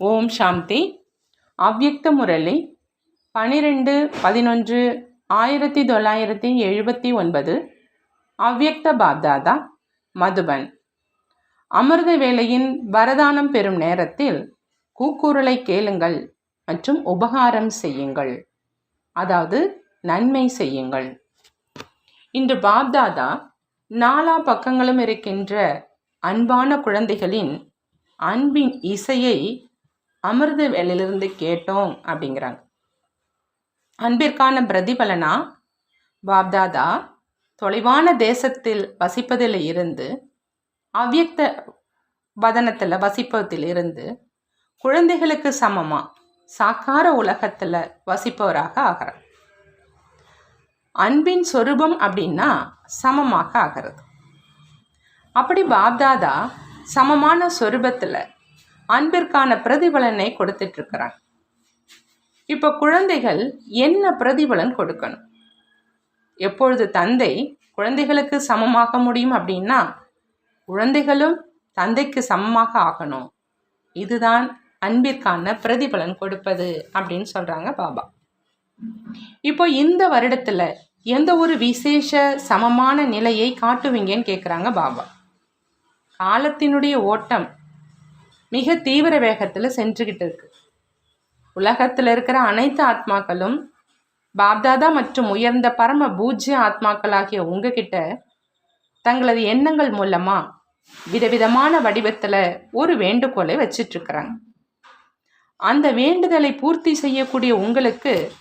ஓம் சாந்தி. அவ்யக்த முரளி பனிரெண்டு பதினொன்று ஆயிரத்தி தொள்ளாயிரத்தி எழுபத்தி ஒன்பது அவ்யக்த பாப்தாதா மதுபன். அமிர்த வேளையின் வரதானம் பெறும் நேரத்தில் கூக்குரலை கேளுங்கள் மற்றும் உபகாரம் செய்யுங்கள். அதாவது நன்மை செய்யுங்கள். இன்று பாப்தாதா நாலா பக்கங்களும் இருக்கின்ற அன்பான குழந்தைகளின் அன்பின் இசையை அமிர்த வேலையிலிருந்து கேட்டோம் அப்படிங்கிறாங்க. அன்பிற்கான பிரதிபலனா? பாப்தாதா தொலைவான தேசத்தில் வசிப்பதில் இருந்து அவ்யக்த வதனத்தில் வசிப்பதில் இருந்து குழந்தைகளுக்கு சமமாக சாக்கார உலகத்தில் வசிப்பவராக ஆகிறார். அன்பின் சொரூபம் அப்படின்னா சமமாக ஆகிறது. அப்படி பாப்தாதா சமமான சொரூபத்தில் அன்பிற்கான பிரதிபலனை கொடுத்துட்டு இருக்கிறாங்க இப்போ குழந்தைகள் என்ன பிரதிபலன் கொடுக்கணும்? எப்பொழுது தந்தை குழந்தைகளுக்கு சமமாக முடியும் அப்படின்னா குழந்தைகளும் தந்தைக்கு சமமாக ஆகணும். இதுதான் அன்பிற்கான பிரதிபலன் கொடுப்பது அப்படின்னு சொல்றாங்க பாபா. இப்போ இந்த வருடத்துல எந்த ஒரு விசேஷ சமமான நிலையை காட்டுவீங்கன்னு கேட்குறாங்க பாபா. காலத்தினுடைய ஓட்டம் மிக தீவிர வேகத்தில் சென்றுக்கிட்டு இருக்கு. உலகத்தில் இருக்கிற அனைத்து ஆத்மாக்களும் பாப்தாதா மற்றும் உயர்ந்த பரம பூஜ்ய ஆத்மாக்களாகிய உங்ககிட்ட தங்களது எண்ணங்கள் மூலமா விதவிதமான வடிவத்தில் ஒரு வேண்டுகோளை வச்சிட்ருக்கிறாங்க. அந்த வேண்டுதலை பூர்த்தி செய்யக்கூடிய உங்களுக்கு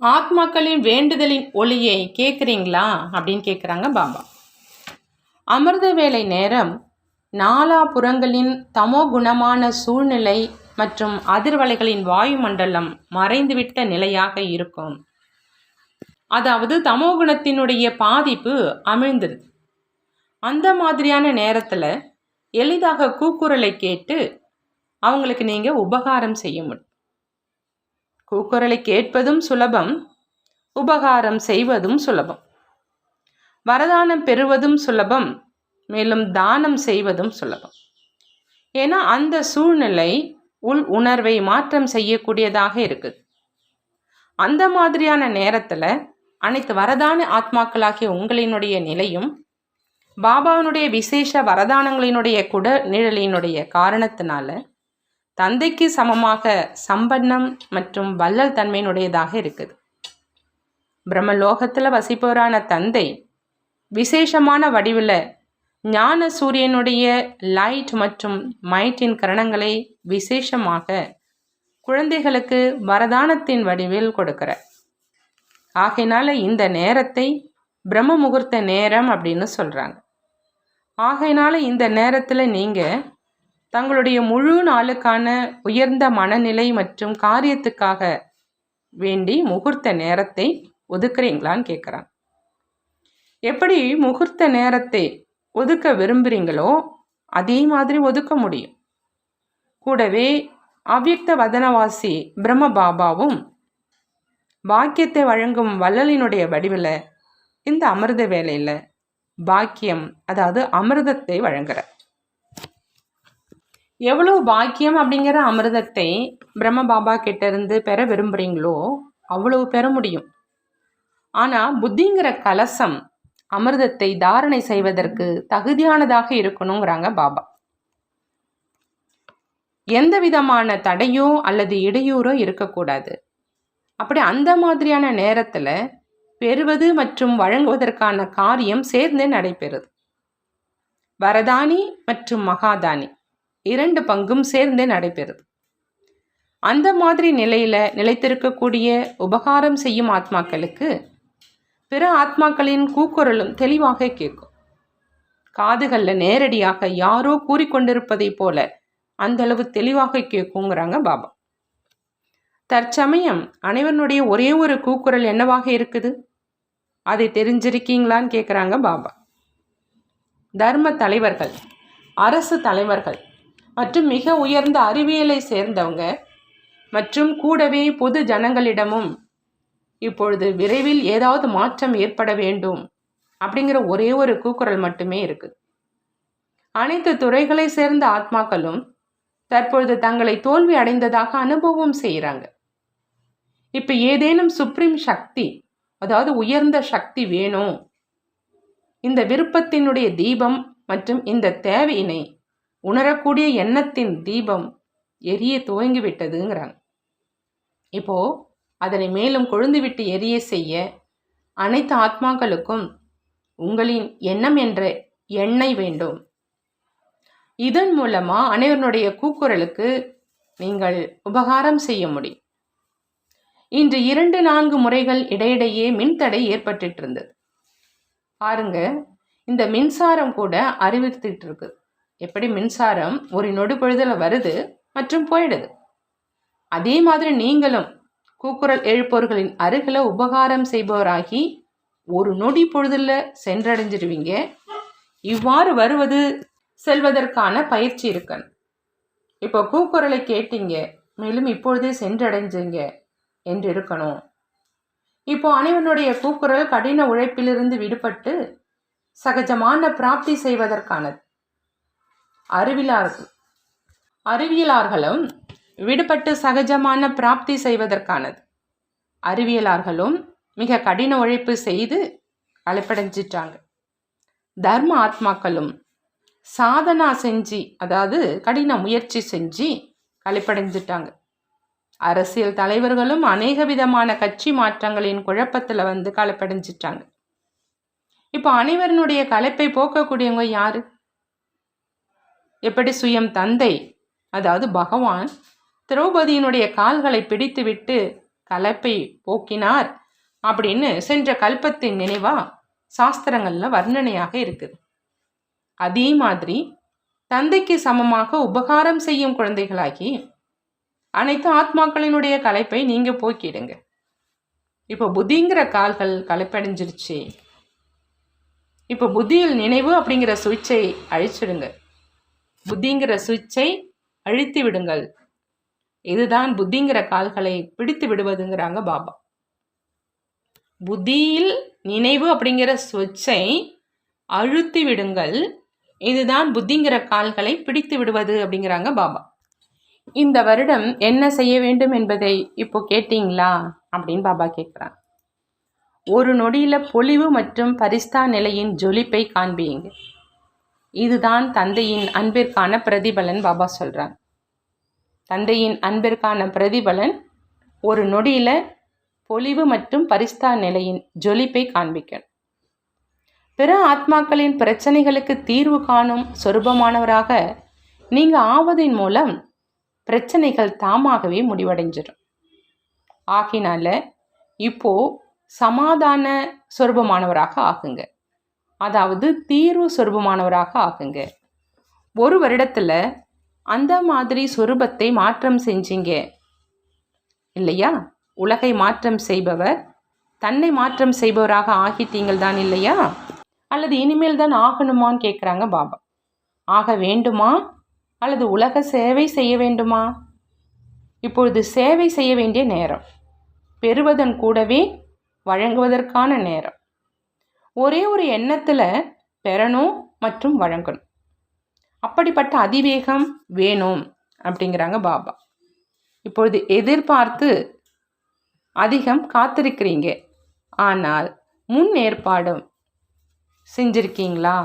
ஆத்மாக்களின் வேண்டுதலின் ஒளியை கேட்குறீங்களா அப்படின்னு கேட்குறாங்க பாபா. அமிர்த வேலை நேரம் நாலா புறங்களின் தமோ குணமான சூழ்நிலை மற்றும் அதிர்வலைகளின் வாயுமண்டலம் மறைந்துவிட்ட நிலையாக இருக்கும். அதாவது தமோ குணத்தினுடைய பாதிப்பு அமிழ்ந்துருது. அந்த மாதிரியான நேரத்தில் எளிதாக கூக்குரலை கேட்டு அவங்களுக்கு நீங்கள் உபகாரம் செய்ய முடியும். கூக்குரலை கேட்பதும் சுலபம் உபகாரம் செய்வதும் சுலபம். வரதானம் பெறுவதும் சுலபம் மேலும் தானம் செய்வதும் சுலபம். ஏன்னா அந்த சூழ்நிலை உள் உணர்வை மாற்றம் செய்யக்கூடியதாக இருக்குது. அந்த மாதிரியான நேரத்தில் அனைத்து வரதான ஆத்மாக்களாகிய உங்களினுடைய நிலையும் பாபாவினுடைய விசேஷ வரதானங்களினுடைய குட நிழலினுடைய காரணத்தினால தந்தைக்கு சமமாக சம்பன்னம் மற்றும் வள்ளல் தன்மையினுடையதாக இருக்குது. பிரம்மலோகத்தில் வசிப்பவரான தந்தை விசேஷமான வடிவில் ஞான சூரியனுடைய லைட் மற்றும் மைட்டின் கரணங்களை விசேஷமாக குழந்தைகளுக்கு வரதானத்தின் வடிவில் கொடுக்கிற. ஆகையினால இந்த நேரத்தை பிரம்ம முகூர்த்த நேரம் அப்படின்னு சொல்கிறாங்க ஆகையினால இந்த நேரத்தில் நீங்கள் தங்களுடைய முழு நாளுக்கான உயர்ந்த மனநிலை மற்றும் காரியத்துக்காக வேண்டி முகூர்த்த நேரத்தை ஒதுக்குறீங்களான்னு கேட்குறாங்க எப்படி முகூர்த்த நேரத்தை ஒதுக்க விரும்புகிறீங்களோ அதே மாதிரி ஒதுக்க முடியும். கூடவே அவ்யக்த வதனவாசி பிரம்ம பாபாவும் பாக்கியத்தை வழங்கும் வள்ளலினுடைய வடிவில் இந்த அமிர்த வேலையில் பாக்கியம் அதாவது அமிர்தத்தை வழங்குற எவ்வளோ பாக்கியம் அப்படிங்கிற அமிர்தத்தை பிரம்ம பாபா கிட்டேருந்து பெற விரும்புகிறீங்களோ அவ்வளவு பெற முடியும். ஆனால் புத்திங்கிற கலசம் அமிர்தத்தை தாரணை செய்வதற்கு தகுதியானதாக இருக்கணுங்கிறாங்க பாபா. எந்த விதமான தடையோ அல்லது இடையூறோ இருக்கக்கூடாது. அப்படி அந்த மாதிரியான நேரத்தில் பெறுவது மற்றும் வழங்குவதற்கான காரியம் சேர்ந்தே நடைபெறுது. வரதானி மற்றும் மகாதானி இரண்டு பங்கும் சேர்ந்தே நடைபெறுது. அந்த மாதிரி நிலையில் நிலைத்திருக்கக்கூடிய உபகாரம் செய்யும் ஆத்மாக்களுக்கு பிற ஆத்மாக்களின் கூக்குரலும் தெளிவாக கேட்கும். காதுகளில் நேரடியாக யாரோ கூறிக்கொண்டிருப்பதைப் போல அந்த அளவு தெளிவாக கேட்குங்கிறாங்க பாபா. தற்சமயம் அனைவனுடைய ஒரே ஒரு கூக்குரல் என்னவாக இருக்குது? அதை தெரிஞ்சிருக்கீங்களான்னு கேட்குறாங்க பாபா. தர்ம தலைவர்கள் அரசு தலைவர்கள் மற்றும் மிக உயர்ந்த அறிவியலை சேர்ந்தவங்க மற்றும் கூடவே பொது ஜனங்களிடமும் இப்பொழுது விரைவில் ஏதாவது மாற்றம் ஏற்பட வேண்டும் அப்படிங்கிற ஒரே ஒரு கூக்குரல் மட்டுமே இருக்குது அனைத்து துறைகளை சேர்ந்த ஆத்மாக்களும் தற்பொழுது தங்களை தோல்வி அடைந்ததாக அனுபவம் செய்கிறாங்க இப்போ ஏதேனும் சுப்ரீம் சக்தி அதாவது உயர்ந்த சக்தி வேணும். இந்த விருப்பத்தினுடைய தீபம் மற்றும் இந்த தேவையினை உணரக்கூடிய எண்ணத்தின் தீபம் எரிய துவங்கி விட்டதுங்கிறாங்க அதனை மேலும் கொழுந்துவிட்டு எரிய செய்ய அனைத்து ஆத்மாக்களுக்கும் உங்களின் எண்ணம் என்ற எண்ணெய் வேண்டும். இதன் மூலமா அனைவருடைய கூக்குரலுக்கு நீங்கள் உபகாரம் செய்ய முடியும். இன்று இரண்டு நான்கு முறைகள் இடையிடையே மின்தடை ஏற்பட்டு இருந்தது பாருங்க இந்த மின்சாரம் கூட அறிவித்துட்டு இருக்கு எப்படி மின்சாரம் ஒரு நொடு பொழுதுல வருது மற்றும் போயிடுது? அதே மாதிரி நீங்களும் கூக்குரல் எழுப்பவர்களின் அருகில் உபகாரம் செய்பவராகி ஒரு நொடி பொழுதில் சென்றடைஞ்சிருவீங்க. இவ்வாறு வருவது செல்வதற்கான பயிற்சி இருக்கன். இப்போ கூக்குரலை கேட்டீங்க மேலும் இப்பொழுதே சென்றடைஞ்சிங்க என்று இருக்கணும். இப்போ அனைவனுடைய கூக்குரல் கடின உழைப்பிலிருந்து விடுபட்டு சகஜமான பிராப்தி செய்வதற்கானது. அறிவிலார்கள் அறிவியலார்களும் விடுபட்டு சகஜமான பிராப்தி செய்வதற்கானது. அறிவியலார்களும் மிக கடின உழைப்பு செய்து அழைப்படைஞ்சிட்டாங்க தர்ம ஆத்மாக்களும் சாதனா செஞ்சு அதாவது கடின முயற்சி செஞ்சு களைப்படைஞ்சிட்டாங்க அரசியல் தலைவர்களும் அநேக விதமான கட்சி மாற்றங்களின் குழப்பத்தில் வந்து களைப்படைஞ்சிட்டாங்க இப்போ அனைவருடைய கலைப்பை போக்கக்கூடியவங்க யாரு? எப்படி சுயம் தந்தை அதாவது பகவான் திரௌபதியினுடைய கால்களை பிடித்துவிட்டு கலப்பை போக்கினார். அப்படின்னு சென்ற கல்பத்தின் நினைவா சாஸ்திரங்கள்ல வர்ணனையாக இருக்குது. அதே மாதிரி தந்தைக்கு சமமாக உபகாரம் செய்யும் குழந்தைகளாகி அனைத்து ஆத்மாக்களினுடைய கலைப்பை நீங்க போக்கிடுங்க. இப்போ புத்திங்கிற கால்கள் களைப்படைஞ்சிருச்சு இப்போ புத்தியில் நினைவு அப்படிங்கிற சுவிட்சை அழிச்சிடுங்க. புத்திங்கிற சுவிட்சை அழித்து விடுங்கள். இதுதான் புத்திங்கிற கால்களை பிடித்து விடுவதுங்கிறாங்க பாபா. புத்தியில் நினைவு அப்படிங்கிற சுவிட்சை அழுத்தி விடுங்கள். இதுதான் புத்திங்கிற கால்களை பிடித்து விடுவது அப்படிங்கிறாங்க பாபா. இந்த வருடம் என்ன செய்ய வேண்டும் என்பதை இப்போ கேட்டீங்களா அப்படின்னு பாபா கேட்குறாங்க. ஒரு நொடியில் பொலிவு மற்றும் பரிஸ்தா நிலையின் ஜொலிப்பை காண்பியுங்க இதுதான் தந்தையின் அன்பிற்கான பிரதிபலன் பாபா சொல்கிறாங்க தந்தையின் அன்பிற்கான பிரதிபலன் ஒரு நொடியில் பொலிவு மற்றும் பரிஸ்தா நிலையின் ஜொலிப்பை காண்பிக்கணும் பிற ஆத்மாக்களின் பிரச்சனைகளுக்கு தீர்வு காணும் சொரூபமானவராக நீங்கள் ஆவதின் மூலம் பிரச்சனைகள் தாமாகவே முடிவடைஞ்சிடும் ஆகினால இப்போ சமாதான சொரூபமானவராக ஆகுங்க. அதாவது தீர்வு சொரூபமானவராக ஆகுங்க. ஒரு வருடத்தில் அந்த மாதிரி சொரூபத்தை மாற்றம் செஞ்சீங்க. இல்லையா? உலகை மாற்றம் செய்பவர் தன்னை மாற்றம் செய்பவராக ஆகிட்டீங்கள் தான் இல்லையா? அல்லது இனிமேல் தான் ஆகணுமான்னு கேட்குறாங்க பாபா. ஆக வேண்டுமா? அல்லது உலக சேவை செய்ய வேண்டுமா? இப்பொழுது சேவை செய்ய வேண்டிய நேரம். பெறுவதன் கூடவே வழங்குவதற்கான நேரம். ஒரே ஒரு எண்ணத்தில் பெறணும் மற்றும் வழங்கணும். அப்படிப்பட்ட அதிவேகம் வேணும் அப்படிங்கிறாங்க பாபா. இப்பொழுது எதிர்பார்த்து அதிகம் காத்திருக்கிறீங்க. ஆனால் முன் ஏற்பாடும் செஞ்சிருக்கீங்களா?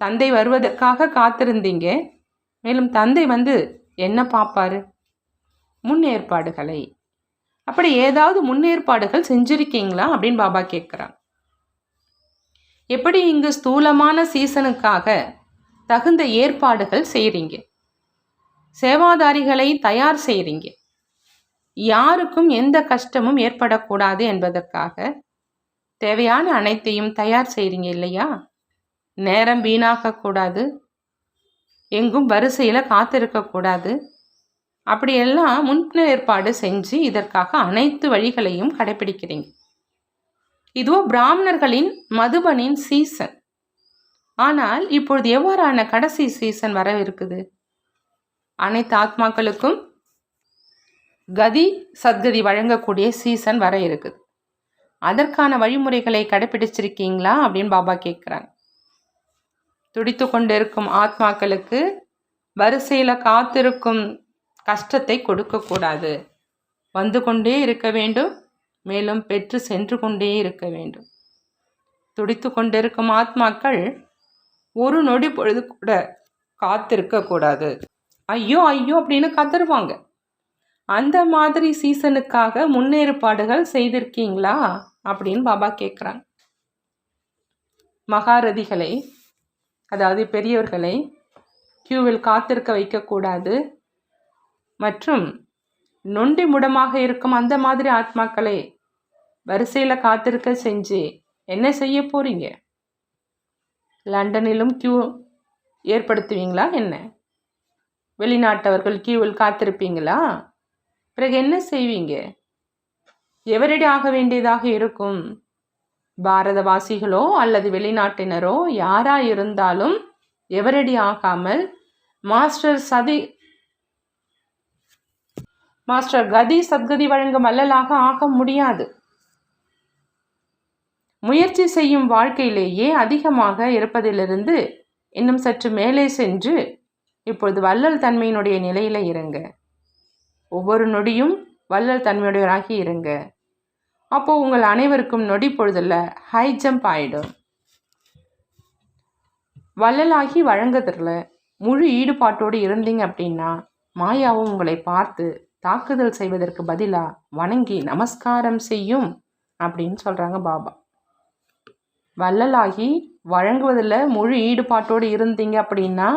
தந்தை வருவதற்காக காத்திருந்தீங்க. மேலும் தந்தை வந்து என்ன பார்ப்பாரு? முன்னேற்பாடுகளை அப்படி ஏதாவது முன்னேற்பாடுகள் செஞ்சிருக்கீங்களா? அப்படின்னு பாபா கேட்குறாங்க எப்படி இங்கு ஸ்தூலமான சீசனுக்காக தகுந்த ஏற்பாடுகள் செய்கிறீங்க சேவாதாரிகளை தயார் செய்கிறீங்க யாருக்கும் எந்த கஷ்டமும் ஏற்படக்கூடாது என்பதற்காக தேவையான அனைத்தையும் தயார் செய்கிறீங்க இல்லையா? நேரம் வீணாகக்கூடாது எங்கும் வரிசையில் காத்திருக்கக்கூடாது அப்படியெல்லாம் முன்னேற்பாடு செஞ்சு இதற்காக அனைத்து வழிகளையும் கடைபிடிக்கிறீங்க. இதுவோ பிராமணர்களின் மதுபனின் சீசன் ஆனால் இப்பொழுது எவ்வாறான கடைசி சீசன் வர இருக்குது? அனைத்து ஆத்மாக்களுக்கும் கதி சத்கதி வழங்கக்கூடிய சீசன் வர இருக்குது. அதற்கான வழிமுறைகளை கடைபிடிச்சிருக்கீங்களா அப்படின்னு பாபா கேட்குறாங்க. துடித்து கொண்டிருக்கும் ஆத்மாக்களுக்கு வரிசையில் காத்திருக்கும் கஷ்டத்தை கொடுக்கக்கூடாது வந்து கொண்டே இருக்க வேண்டும் மேலும் பெற்று சென்று கொண்டே இருக்க வேண்டும். துடித்து கொண்டிருக்கும் ஆத்மாக்கள் ஒரு நொடி பொழுது கூட காத்திருக்க கூடாது. ஐயோ ஐயோ அப்படின்னு கதருவாங்க அந்த மாதிரி சீசனுக்காக முன்னேற்பாடுகள் செய்திருக்கீங்களா? அப்படின்னு பாபா கேட்குறாங்க மகாரதிகளை அதாவது பெரியவர்களை கியூவில் காத்திருக்க வைக்கக்கூடாது மற்றும் நொண்டி முடமாக இருக்கும் அந்த மாதிரி ஆத்மாக்களை வரிசையில் காத்திருக்க செஞ்சு என்ன செய்ய போகிறீங்க லண்டனிலும் கியூ ஏற்படுத்துவீங்களா என்ன? வெளிநாட்டவர்கள் கியூவில் காத்திருப்பீங்களா? பிறகு என்ன செய்வீங்க? எவரடி ஆக வேண்டியதாக இருக்கும்? பாரதவாசிகளோ அல்லது வெளிநாட்டினரோ யாரா இருந்தாலும் எவரடி ஆகாமல் மாஸ்டர் சதி மாஸ்டர் கதி சத்கதி வழங்கும் அல்லலாக ஆக முடியாது. முயற்சி செய்யும் வாழ்க்கையிலேயே அதிகமாக இருப்பதிலிருந்து இன்னும் சற்று மேலே சென்று இப்பொழுது வள்ளல் தன்மையினுடைய நிலையில் இருங்க. ஒவ்வொரு நொடியும் வள்ளல் தன்மையுடையவராகி இருங்க. அப்போது உங்கள் அனைவருக்கும் நொடி பொழுதில் ஹை ஜம்ப் ஆகிடும் வள்ளலாகி வழங்குறதுல முழு ஈடுபாட்டோடு இருந்தீங்க அப்படின்னா மாயாவும் உங்களை பார்த்து தாக்குதல் செய்வதற்கு பதிலாக வணங்கி நமஸ்காரம் செய்யும் அப்படின்னு சொல்கிறாங்க பாபா. வள்ளலாகி வழங்குவதில் முழு ஈடுபாட்டோடு இருந்தீங்க அப்படின்னா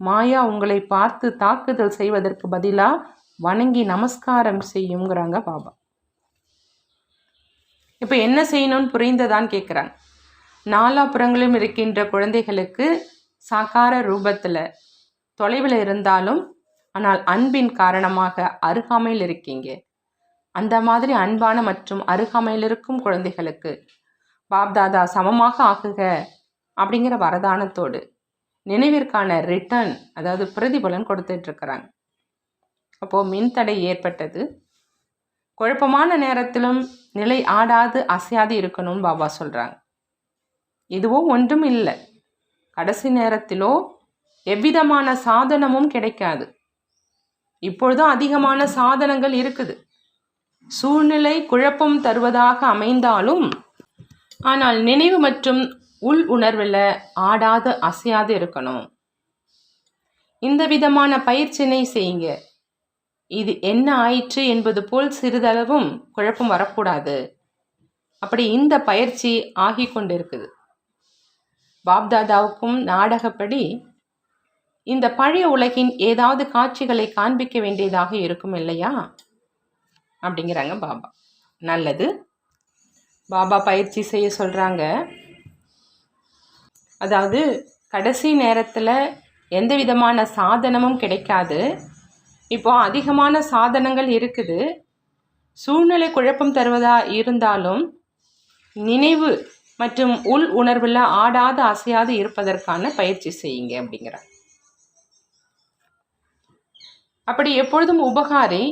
மாயா உங்களை பார்த்து தாக்குதல் செய்வதற்கு பதிலாக வணங்கி நமஸ்காரம் செய்யுங்கிறாங்க பாபா. இப்போ என்ன செய்யணும்னு புரிந்ததான்னு கேட்குறாங்க. நாலாபுறங்களும் இருக்கின்ற குழந்தைகளுக்கு சாக்கார ரூபத்தில் தொலைவில் இருந்தாலும் ஆனால் அன்பின் காரணமாக அருகாமையில் இருக்கீங்க. அந்த மாதிரி அன்பான மற்றும் அருகாமையில் இருக்கும் குழந்தைகளுக்கு பாப்தாதா சமமாக ஆக்குக அப்படிங்கிற வரதானத்தோடு நினைவிற்கான ரிட்டர்ன் அதாவது பிரதிபலன் கொடுத்துட்ருக்குறாங்க. அப்போது மின்தடை ஏற்பட்டது. குழப்பமான நேரத்திலும் நிலை ஆடாது அசையாது இருக்கணும்னு பாபா சொல்கிறாங்க இதுவோ ஒன்றும் இல்லை. கடைசி நேரத்திலோ எவ்விதமான சாதனமும் கிடைக்காது. இப்பொழுதும் அதிகமான சாதனங்கள் இருக்குது. சூழ்நிலை குழப்பம் தருவதாக அமைந்தாலும் ஆனால் நினைவு மற்றும் உள் உணர்வில் ஆடாது அசையாது இருக்கணும். இந்த விதமான பயிற்சினை செய்யுங்க. இது என்ன ஆயிற்று என்பது போல் சிறிதளவும் குழப்பம் வரக்கூடாது. அப்படி இந்த பயிற்சி ஆகி கொண்டிருக்குது. பாப்தாதாவுக்கும் நாடகப்படி இந்த பழைய உலகின் ஏதாவது காட்சிகளை காண்பிக்க வேண்டியதாக இருக்கும் இல்லையா? அப்படிங்கிறாங்க பாபா. நல்லது. பாபா பயிற்சி செய்ய சொல்கிறாங்க அதாவது கடைசி நேரத்தில் எந்த விதமான சாதனமும் கிடைக்காது. இப்போ அதிகமான சாதனங்கள் இருக்குது. சூழ்நிலை குழப்பம் தருவதா இருந்தாலும் நினைவு மற்றும் உள் உணர்வில் ஆடாது அசையாது இருப்பதற்கான பயிற்சி செய்யுங்க அப்படிங்கிறார். அப்படி எப்பொழுதும் உபகாரி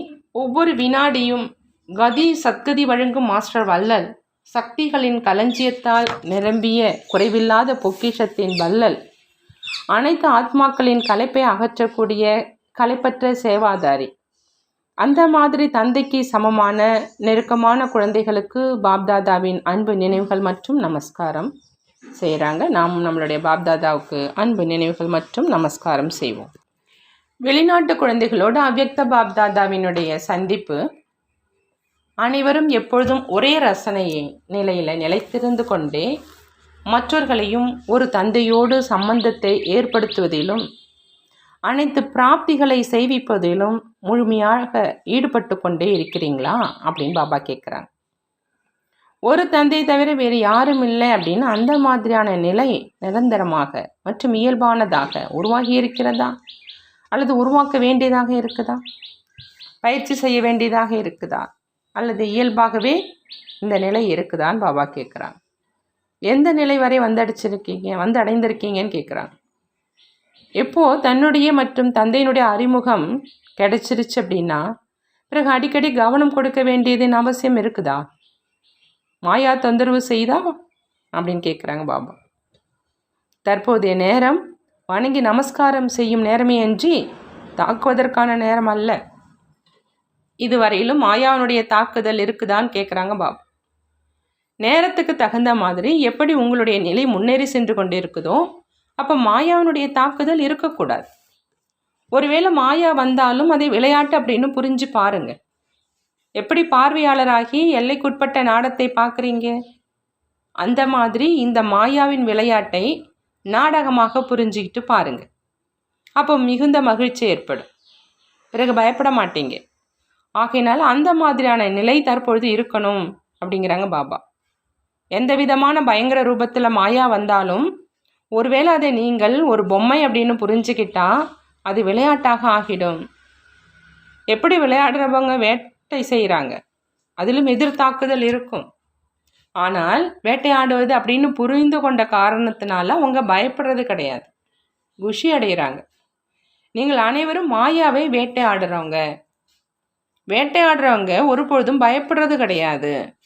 ஒவ்வொரு வினாடியும் கதி சத்கதி வழங்கும் மாஸ்டர் வல்லல் சக்திகளின் களஞ்சியத்தால் நிரம்பிய குறைவில்லாத பொக்கிஷத்தின் வல்லல் அனைத்து ஆத்மாக்களின் கலைப்பை அகற்றக்கூடிய கலைப்பற்ற சேவாதாரி. அந்த மாதிரி தந்தைக்கு சமமான நெருக்கமான குழந்தைகளுக்கு பாப்தாதாவின் அன்பு நினைவுகள் மற்றும் நமஸ்காரம் செய்கிறாங்க நாம் நம்மளுடைய பாப்தாதாவுக்கு அன்பு நினைவுகள் மற்றும் நமஸ்காரம் செய்வோம். வெளிநாட்டு குழந்தைகளோடு அவ்வக்த பாப்தாதாவினுடைய சந்திப்பு அனைவரும் எப்பொழுதும் ஒரே ரசனையை நிலையில் நிலைத்திருந்து கொண்டே மற்றவர்களையும் ஒரு தந்தையோடு சம்பந்தத்தை ஏற்படுத்துவதிலும் அனைத்து பிராப்திகளை செய்விப்பதிலும் முழுமையாக ஈடுபட்டு கொண்டே இருக்கிறீங்களா? அப்படின்னு பாபா கேட்குறாங்க ஒரு தந்தை தவிர வேறு யாரும் இல்லை அப்படின்னு அந்த மாதிரியான நிலை நிரந்தரமாக மற்றும் இயல்பானதாக உருவாகி இருக்கிறதா? அல்லது உருவாக்க வேண்டியதாக இருக்குதா? பயிற்சி செய்ய வேண்டியதாக இருக்குதா? அல்லது இயல்பாகவே இந்த நிலை இருக்குதான்னு பாபா கேட்குறாங்க எந்த நிலை வரை வந்தடிச்சிருக்கீங்க வந்து அடைந்திருக்கீங்கன்னு கேட்குறாங்க எப்போது தன்னுடைய மற்றும் தந்தையினுடைய அறிமுகம் கிடைச்சிருச்சு அப்படின்னா பிறகு அடிக்கடி கவனம் கொடுக்க வேண்டியதின் அவசியம் இருக்குதா? மாயா தொந்தரவு செய்தா? அப்படின்னு கேட்குறாங்க பாபா. தற்போதைய நேரம் வணங்கி நமஸ்காரம் செய்யும் நேரமே அன்றி தாக்குவதற்கான நேரம் அல்ல. இதுவரையிலும் மாயாவனுடைய தாக்குதல் இருக்குதான்னு கேட்குறாங்க பாபு. நேரத்துக்கு தகுந்த மாதிரி எப்படி உங்களுடைய நிலை முன்னேறி சென்று கொண்டு இருக்குதோ அப்போ மாயாவனுடைய தாக்குதல் இருக்கக்கூடாது. ஒருவேளை மாயா வந்தாலும் அதை விளையாட்டு அப்படின்னு புரிஞ்சு பாருங்க. எப்படி பார்வையாளராகி எல்லைக்குட்பட்ட நாடத்தை பார்க்குறீங்க? அந்த மாதிரி இந்த மாயாவின் விளையாட்டை நாடகமாக புரிஞ்சுக்கிட்டு பாருங்க. அப்போ மிகுந்த மகிழ்ச்சி ஏற்படும். பிறகு பயப்பட மாட்டீங்க. ஆகையினால் அந்த மாதிரியான நிலை தற்பொழுது இருக்கணும் அப்படிங்கிறாங்க பாபா. எந்த விதமான பயங்கர ரூபத்தில் மாயா வந்தாலும் ஒருவேளை அதை நீங்கள் ஒரு பொம்மை அப்படின்னு புரிஞ்சுக்கிட்டா அது விளையாட்டாக ஆகிடும். எப்படி விளையாடுறவங்க வேட்டை செய்கிறாங்க அதிலும் எதிர்த்தாக்குதல் இருக்கும். ஆனால் வேட்டையாடுவது அப்படின்னு புரிந்து கொண்ட காரணத்தினால அவங்க பயப்படுறது கிடையாது. குஷி அடைகிறாங்க நீங்கள் அனைவரும் மாயாவை வேட்டையாடுறவங்க. வேட்டையாடுறவங்க ஒருபொழுதும் பயப்படுறது கிடையாது.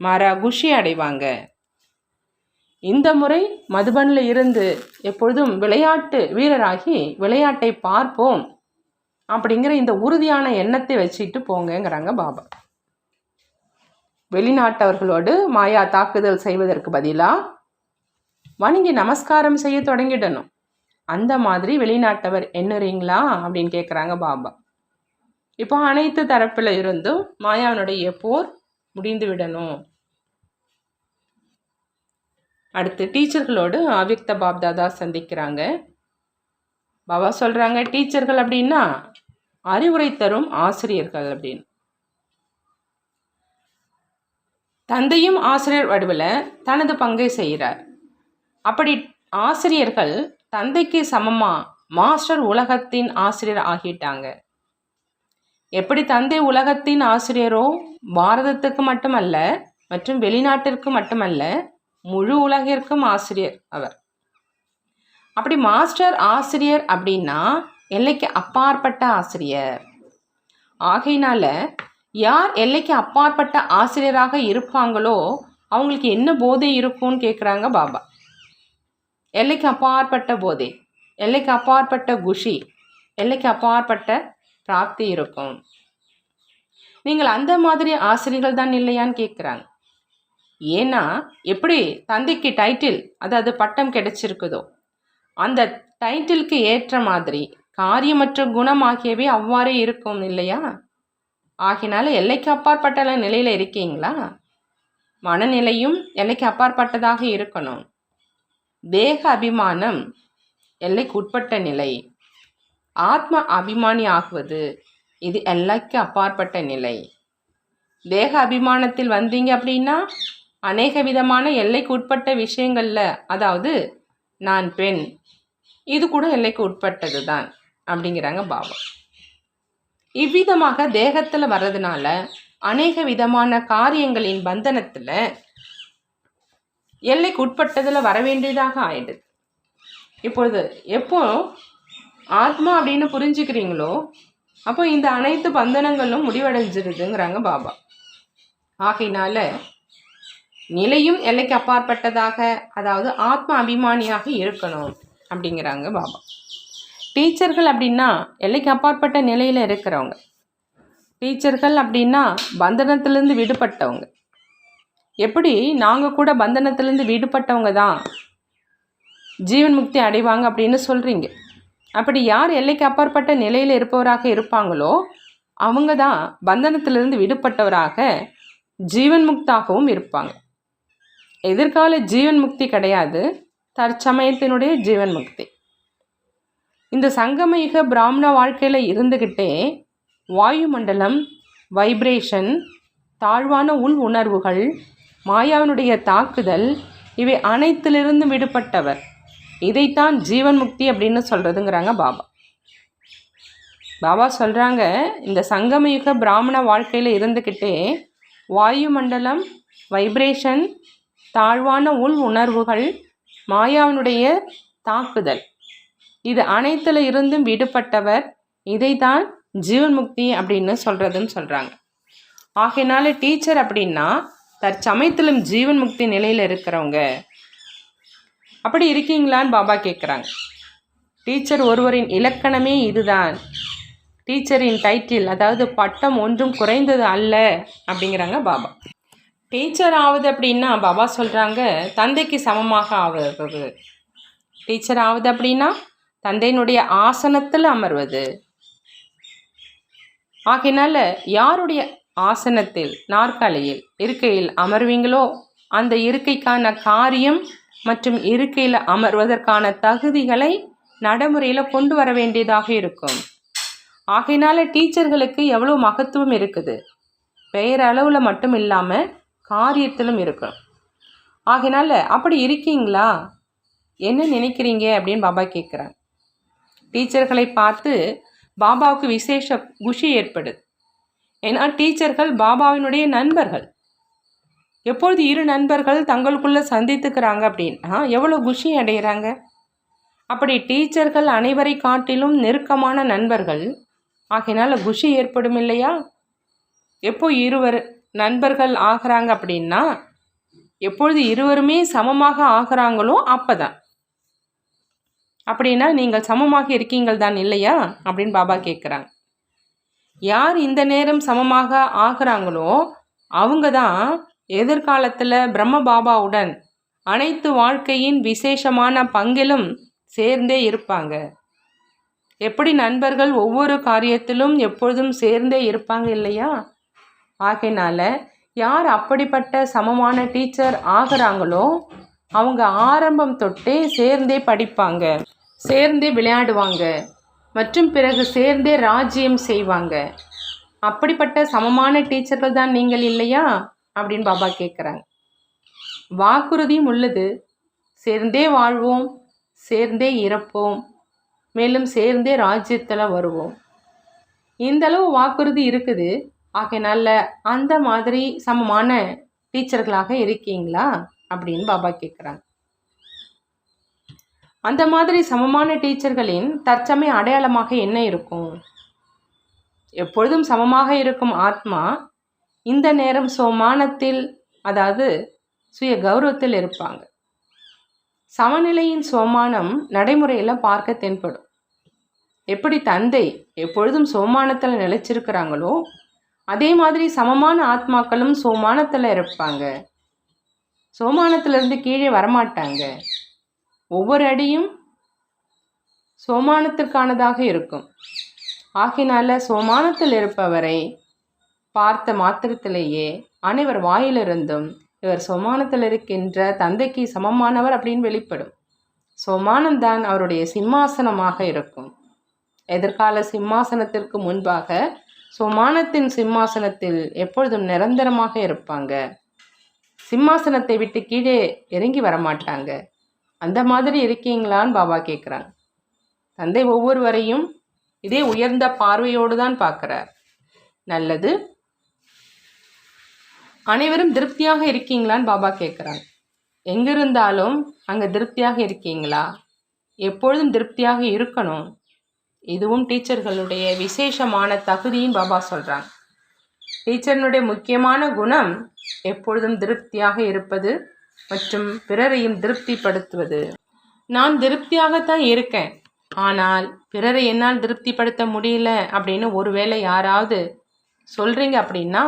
மாறா குஷி அடைவாங்க. இந்த முறை மதுபனில் இருந்து எப்பொழுதும் விளையாட்டு வீரராகி விளையாட்டை பார்ப்போம் அப்படிங்கிற இந்த உறுதியான எண்ணத்தை வச்சுட்டு போங்கங்கிறாங்க பாபா. வெளிநாட்டவர்களோடு மாயா தாக்குதல் செய்வதற்கு பதிலாக வணங்கி நமஸ்காரம் செய்ய தொடங்கிடணும். அந்த மாதிரி வெளிநாட்டவர் என்னறீங்களா அப்படின்னு கேட்குறாங்க பாபா. இப்போ அனைத்து தரப்பில் இருந்தும் மாயாவனுடைய போர் முடிந்து விடணும் அடுத்து டீச்சர்களோடு அவ்யக்த பாப்தாதா சந்திக்கிறாங்க. பாபா சொல்கிறாங்க டீச்சர்கள் அப்படின்னா அறிவுரை தரும் ஆசிரியர்கள் அப்படின்னு. தந்தையும் ஆசிரியர் வடிவில் தனது பங்கை செய்கிறார். அப்படி ஆசிரியர்கள் தந்தைக்கு சமமாக மாஸ்டர் உலகத்தின் ஆசிரியர் ஆகிட்டாங்க. எப்படி தந்தை உலகத்தின் ஆசிரியரோ பாரதத்துக்கு மட்டுமல்ல மற்றும் வெளிநாட்டிற்கு மட்டுமல்ல முழு உலகிற்கும் ஆசிரியர் அவர். அப்படி மாஸ்டர் ஆசிரியர் அப்படின்னா எல்லைக்கு அப்பாற்பட்ட ஆசிரியர். ஆகையினால யார் எல்லைக்கு அப்பாற்பட்ட ஆசிரியராக இருப்பாங்களோ அவங்களுக்கு என்ன போதை இருக்கும்னு கேட்குறாங்க பாபா. எல்லைக்கு அப்பாற்பட்ட போதை எல்லைக்கு அப்பாற்பட்ட குஷி எல்லைக்கு அப்பாற்பட்ட பிராப்தி இருக்கும். நீங்கள் அந்த மாதிரி ஆசிரியர்கள் தான் இல்லையான்னு கேட்குறாங்க ஏன்னா எப்படி தந்தைக்கு டைட்டில் அதாவது பட்டம் கிடைச்சிருக்குதோ அந்த டைட்டிலுக்கு ஏற்ற மாதிரி காரியமற்ற குணம் ஆகியவை அவ்வாறே இருக்கும் இல்லையா? ஆகினால எல்லைக்கு அப்பாற்பட்ட நிலையில் இருக்கீங்களா? மனநிலையும் எல்லைக்கு அப்பாற்பட்டதாக இருக்கணும். தேக அபிமானம் எல்லைக்கு உட்பட்ட நிலை. ஆத்ம அபிமானி ஆகுவது இது எல்லைக்கு அப்பாற்பட்ட நிலை. தேக அபிமானத்தில் வந்தீங்க அப்படின்னா அநேக விதமான எல்லைக்கு உட்பட்ட விஷயங்களில் அதாவது நான் பெண் இது கூட எல்லைக்கு உட்பட்டது தான் அப்படிங்கிறாங்க பாபா. இவ்விதமாக தேகத்தில் வர்றதுனால அநேக விதமான காரியங்களின் பந்தனத்தில் எல்லைக்கு உட்பட்டதில் வர வேண்டியதாக ஆயிடுது. இப்பொழுது எப்போ ஆத்மா அப்படின்னு புரிஞ்சுக்கிறீங்களோ அப்போ இந்த அனைத்து பந்தனங்களும் முடிவடைஞ்சிருதுங்கிறாங்க பாபா. ஆகையினால நிலையும் எல்லைக்கு அப்பாற்பட்டதாக அதாவது ஆத்ம அபிமானியாக இருக்கணும் அப்படிங்கிறாங்க பாபா. டீச்சர்கள் அப்படின்னா எல்லைக்கு அப்பாற்பட்ட நிலையில் இருக்கிறவங்க. டீச்சர்கள் அப்படின்னா பந்தனத்திலேருந்து விடுபட்டவங்க. எப்படி? நாங்கள் கூட பந்தனத்திலேருந்து விடுபட்டவங்க தான். ஜீவன் முக்தி அடைவாங்க அப்படின்னு சொல்கிறீங்க அப்படி யார் எல்லைக்கு அப்பாற்பட்ட நிலையில் இருப்பவராக இருப்பாங்களோ அவங்க தான் பந்தனத்திலிருந்து விடுபட்டவராக ஜீவன் முக்தாகவும் இருப்பாங்க. எதிர்கால ஜீவன் முக்தி கிடையாது தற்சமயத்தினுடைய ஜீவன் முக்தி. இந்த சங்கமயுக பிராமண வாழ்க்கையில் இருந்துக்கிட்டே வாயுமண்டலம் வைப்ரேஷன் தாழ்வான உள் உணர்வுகள் மாயாவினுடைய தாக்குதல் இவை அனைத்திலிருந்தும் விடுபட்டவர். இதைத்தான் ஜீவன் முக்தி அப்படின்னு சொல்கிறதுங்கிறாங்க பாபா. பாபா சொல்கிறாங்க இந்த சங்கமயுக பிராமண வாழ்க்கையில் இருந்துக்கிட்டே வாயுமண்டலம் வைப்ரேஷன் தாழ்வான உள் உணர்வுகள் மாயாவினுடைய தாக்குதல் இது அனைத்துல இருந்தும் விடுபட்டவர் இதை தான் ஜீவன் முக்தி அப்படின்னு சொல்கிறதுன்னு சொல்கிறாங்க ஆகையினால டீச்சர் அப்படின்னா தற்சமயத்திலும் ஜீவன் முக்தி நிலையில் இருக்கிறவங்க. அப்படி இருக்கீங்களான்னு பாபா கேட்குறாங்க டீச்சர் ஒருவரின் இலக்கணமே இதுதான். டீச்சரின் டைட்டில் அதாவது பட்டம் ஒன்றும் குறைந்தது அல்ல அப்படிங்கிறாங்க பாபா. டீச்சர் ஆகுது அப்படின்னா பாபா சொல்கிறாங்க தந்தைக்கு சமமாக ஆவது டீச்சர் ஆகுது அப்படின்னா தந்தையினுடைய ஆசனத்தில் அமர்வது. ஆகையினால யாருடைய ஆசனத்தில் நாற்காலியில் இருக்கையில் அமர்வீங்களோ அந்த இருக்கைக்கான காரியம் மற்றும் இருக்கையில் அமர்வதற்கான தகுதிகளை நடைமுறையில் கொண்டு வர வேண்டியதாக இருக்கும். ஆகையினால டீச்சர்களுக்கு எவ்வளோ மகத்துவம் இருக்குது? பெயரளவில் மட்டும் இல்லாமல் காரியத்திலும் இருக்கும் ஆகையினால அப்படி இருக்கீங்களா? என்ன நினைக்கிறீங்க அப்படின்னு பாபா கேட்குறாங்க டீச்சர்களை பார்த்து பாபாவுக்கு விசேஷ குஷி ஏற்படுது. ஏன்னா டீச்சர்கள் பாபாவினுடைய நண்பர்கள். எப்பொழுது இரு நண்பர்கள் தங்களுக்குள்ளே சந்தித்துக்கிறாங்க அப்படின்னா? எவ்வளோ குஷி அடைகிறாங்க அப்படி டீச்சர்கள் அனைவரை காட்டிலும் நெருக்கமான நண்பர்கள். ஆகையினால் குஷி ஏற்படும் இல்லையா? எப்போ இருவர் நண்பர்கள் ஆகிறாங்க அப்படின்னா எப்பொழுது இருவருமே சமமாக ஆகிறாங்களோ அப்போ தான் அப்படின்னா நீங்கள் சமமாக இருக்கீங்கள் தான் இல்லையா? அப்படின்னு பாபா கேட்குறாங்க. யார் இந்த நேரம் சமமாக ஆகிறாங்களோ அவங்க தான் எதிர்காலத்தில் பிரம்ம பாபாவுடன் அனைத்து வாழ்க்கையின் விசேஷமான பங்கிலும் சேர்ந்தே இருப்பாங்க. எப்படி நண்பர்கள் ஒவ்வொரு காரியத்திலும் எப்பொழுதும் சேர்ந்தே இருப்பாங்க இல்லையா? ஆகையினால யார் அப்படிப்பட்ட சமமான டீச்சர் ஆகிறாங்களோ அவங்க ஆரம்பம் தொட்டே சேர்ந்தே படிப்பாங்க சேர்ந்தே விளையாடுவாங்க மற்றும் பிறகு சேர்ந்தே ராஜ்யம் செய்வாங்க. அப்படிப்பட்ட சமமான டீச்சர்கள் தான் நீங்கள் இல்லையா? அப்படின்னு பாபா கேட்குறாங்க வாக்குறுதியும் உள்ளது. சேர்ந்தே வாழ்வோம் சேர்ந்தே இறப்போம் மேலும் சேர்ந்தே ராஜ்யத்தில் வருவோம். இந்தளவு வாக்குறுதி இருக்குது. ஆகையினால அந்த மாதிரி சமமான டீச்சர்களாக இருக்கீங்களா? அப்படின்னு பாபா கேட்குறாங்க அந்த மாதிரி சமமான டீச்சர்களின் தற்சமய அடையாளமாக என்ன இருக்கும்? எப்பொழுதும் சமமாக இருக்கும் ஆத்மா இந்த நேரம் சோமானத்தில் அதாவது சுய கௌரவத்தில் இருப்பாங்க. சமநிலையின் சோமானம் நடைமுறையில் பார்க்க தென்படும். எப்படி தந்தை எப்பொழுதும் சோமானத்தில் நிலைச்சிருக்கிறாங்களோ அதே மாதிரி சமமான ஆத்மாக்களும் சோமானத்தில் இருப்பாங்க. சோமானத்திலிருந்து கீழே வரமாட்டாங்க. ஒவ்வொரு அடியும் சோமானத்திற்கானதாக இருக்கும். ஆகினால சோமானத்தில் இருப்பவரை பார்த்த மாத்திரத்திலேயே அனைவர் வாயிலிருந்தும் இவர் சோமானத்தில் இருக்கின்ற தந்தைக்கு சமமானவர் அப்படின்னு வெளிப்படும். சோமானம்தான் அவருடைய சிம்மாசனமாக இருக்கும். எதிர்கால சிம்மாசனத்திற்கு முன்பாக சோமானத்தின் சிம்மாசனத்தில் எப்பொழுதும் நிரந்தரமாக இருப்பாங்க. சிம்மாசனத்தை விட்டு கீழே இறங்கி வரமாட்டாங்க. அந்த மாதிரி இருக்கீங்களான்னு பாபா கேட்குறாங்க தந்தை ஒவ்வொருவரையும் இதே உயர்ந்த பார்வையோடு தான் பார்க்குறார். நல்லது அனைவரும் திருப்தியாக இருக்கீங்களான்னு பாபா கேட்குறாங்க எங்கிருந்தாலும் அங்கே திருப்தியாக இருக்கீங்களா? எப்பொழுதும் திருப்தியாக இருக்கணும். இதுவும் டீச்சர்களுடைய விசேஷமான தகுதியும் பாபா சொல்கிறாங்க டீச்சர்னுடைய முக்கியமான குணம் எப்பொழுதும் திருப்தியாக இருப்பது மற்றும் பிறரையும் திருப்திப்படுத்துவது. நான் திருப்தியாகத்தான் இருக்கேன். ஆனால் பிறரை என்னால் திருப்திப்படுத்த முடியல அப்படின்னு ஒருவேளை யாராவது சொல்கிறீங்க அப்படின்னா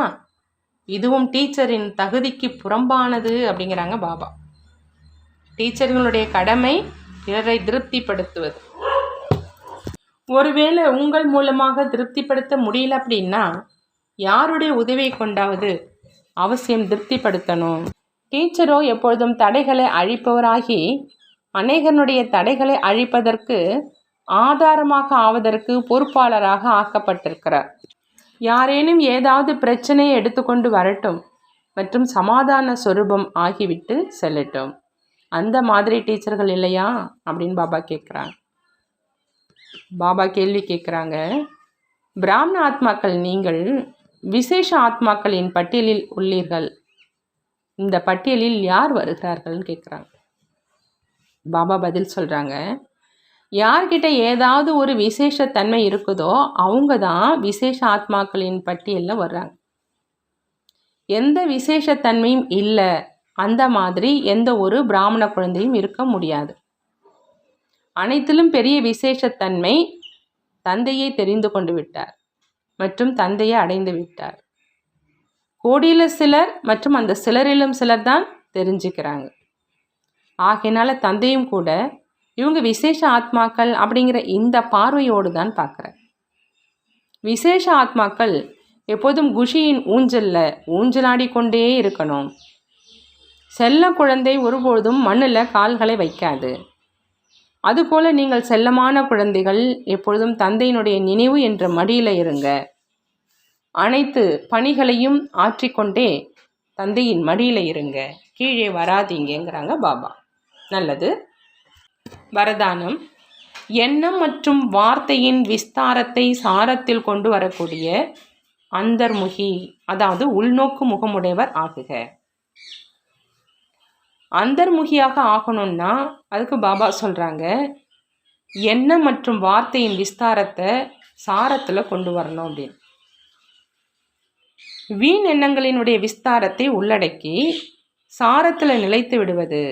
இதுவும் டீச்சரின் தகுதிக்கு புறம்பானது அப்படிங்கிறாங்க பாபா. டீச்சர்களுடைய கடமை பிறரை திருப்திப்படுத்துவது. ஒருவேளை உங்கள் மூலமாக திருப்திப்படுத்த முடியல அப்படின்னா யாருடைய உதவியை கொண்டாவது அவசியம் திருப்திப்படுத்தணும். டீச்சரோ எப்பொழுதும் தடைகளை அழிப்பவராகி அநேகனுடைய தடைகளை அழிப்பதற்கு ஆதாரமாக ஆவதற்கு பொறுப்பாளராக ஆக்கப்பட்டிருக்கிறார். யாரேனும் ஏதாவது பிரச்சனையை எடுத்துக்கொண்டு வரட்டும் மற்றும் சமாதான சொரூபம் ஆகிவிட்டு செல்லட்டும். அந்த மாதிரி டீச்சர்கள் இல்லையா? அப்படின்னு பாபா கேட்குறாங்க பாபா கேள்வி கேட்குறாங்க பிராமண ஆத்மாக்கள் நீங்கள் விசேஷ ஆத்மாக்களின் பட்டியலில் உள்ளீர்கள். இந்த பட்டியலில் யார் வருகிறார்கள்னு கேட்குறாங்க பாபா பதில் சொல்கிறாங்க யார்கிட்ட ஏதாவது ஒரு விசேஷத்தன்மை இருக்குதோ அவங்க தான் விசேஷ ஆத்மாக்களின் பட்டியலில் வர்றாங்க. எந்த விசேஷத்தன்மையும் இல்லை அந்த மாதிரி எந்த ஒரு பிராமண குழந்தையும் இருக்க முடியாது. அனைத்திலும் பெரிய விசேஷத்தன்மை தந்தையை தெரிந்து கொண்டு விட்டார் மற்றும் தந்தையை அடைந்து விட்டார். கோடியில் சிலர் மற்றும் அந்த சிலரிலும் சிலர் தான் தெரிஞ்சுக்கிறாங்க. ஆகையினால தந்தையும் கூட இவங்க விசேஷ ஆத்மாக்கள் அப்படிங்கிற இந்த பார்வையோடு தான் பார்க்குறேன். விசேஷ ஆத்மாக்கள் எப்போதும் குஷியின் ஊஞ்சலில் ஊஞ்சலாடிக்கொண்டே இருக்கணும். செல்ல குழந்தை ஒருபொழுதும் மண்ணில் கால்களை வைக்காது. அதுபோல் நீங்கள் செல்லமான குழந்தைகள் எப்பொழுதும் தந்தையினுடைய நினைவு என்ற மடியில் இருங்க. அனைத்து பணிகளையும் ஆற்றிக்கொண்டே தந்தையின் மடியில் இருங்க. கீழே வராதீங்கிறாங்க பாபா. நல்லது. வரதானம். எண்ணம் மற்றும் வார்த்தையின் விஸ்தாரத்தை சாரத்தில் கொண்டு வரக்கூடிய அந்தர்முகி அதாவது உள்நோக்கு முகமுடையவர் ஆகுக. அந்தர்முகியாக ஆகணும்னா அதுக்கு பாபா சொல்கிறாங்க எண்ணம் மற்றும் வார்த்தையின் விஸ்தாரத்தை சாரத்தில் கொண்டு வரணும் அப்படின்னு. வீண் எண்ணங்களினுடைய விஸ்தாரத்தை உள்ளடக்கி சாரத்தில் நிலைத்து விடுவது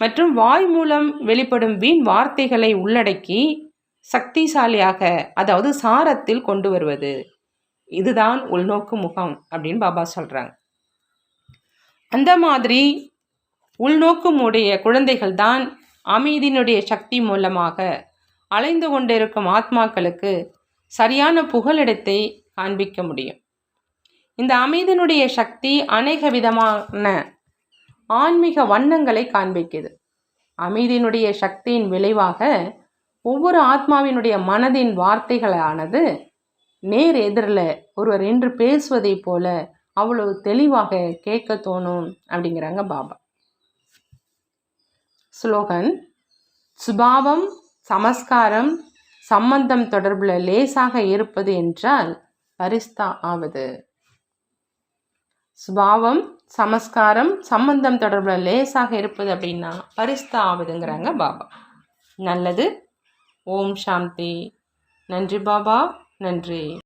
மற்றும் வாய் மூலம் வெளிப்படும் வீண் வார்த்தைகளை உள்ளடக்கி சக்திசாலியாக அதாவது சாரத்தில் கொண்டு வருவது. இதுதான் உள்நோக்கு முகம் அப்படின்னு பாபா சொல்கிறாங்க அந்த மாதிரி உள்நோக்கும் உடைய குழந்தைகள் தான் அமைதியினுடைய சக்தி மூலமாக அலைந்து கொண்டிருக்கும் ஆத்மாக்களுக்கு சரியான புகலிடத்தை காண்பிக்க முடியும். இந்த அமைதியினுடைய சக்தி அநேக விதமான ஆன்மீக வண்ணங்களை காண்பிக்குது அமைதியினுடைய சக்தியின் விளைவாக ஒவ்வொரு ஆத்மாவினுடைய மனதின் வார்த்தைகளானது நேர் எதிரில் ஒருவர் என்று பேசுவதைப் போல அவ்வளவு தெளிவாக கேட்க தோணும் அப்படிங்கிறாங்க பாபா. ஸ்லோகன் சுபாவம் சமஸ்காரம் சம்பந்தம் தொடர்பில் லேசாக இருப்பது என்றால் பரிஸ்தா ஆவது. சுபாவம் சமஸ்காரம் சம்பந்தம் தொடர்பில் லேசாக இருப்பது அப்படின்னா பரிஸ்தா ஆகுதுங்கிறாங்க பாபா. நல்லது. ஓம் சாந்தி. நன்றி பாபா. நன்றி.